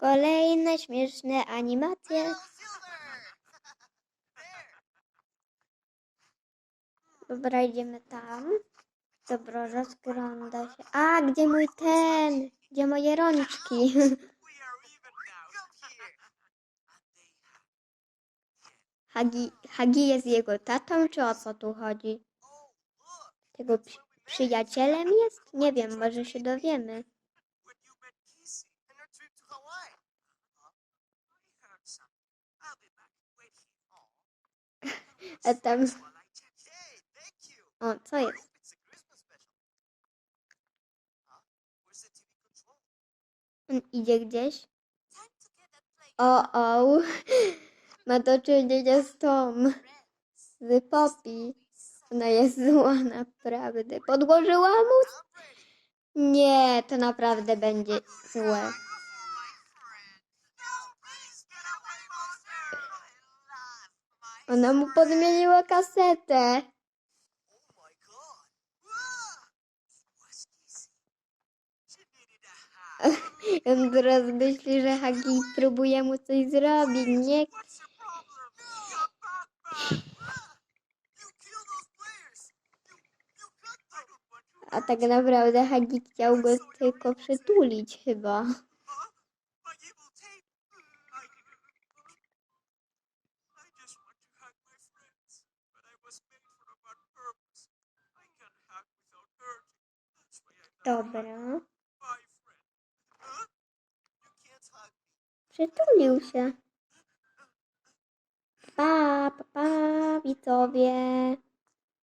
Kolejne śmieszne animacje. Dobra, idziemy tam. Dobra, rozgląda się. A, gdzie mój ten? Gdzie moje rączki? Hagi, Hagi jest jego tatą, czy o co tu chodzi? Tego przy, przyjacielem jest? Nie wiem, może się dowiemy. Huh? I heard some. I'll be back. Wait here. Oh. A tam, o, co jest? On idzie gdzieś? O, o, ma do czynienia z tą, z Poppy. Ona jest zła, naprawdę. Podłożyła mu? Nie, to naprawdę będzie złe. Ona mu podmieniła kasetę. On teraz myśli, że Hagi próbuje mu coś zrobić. Nie, a tak naprawdę Hagi chciał go tylko przytulić chyba. Me. Przytulił się. Pa, pa, pa, widzowie.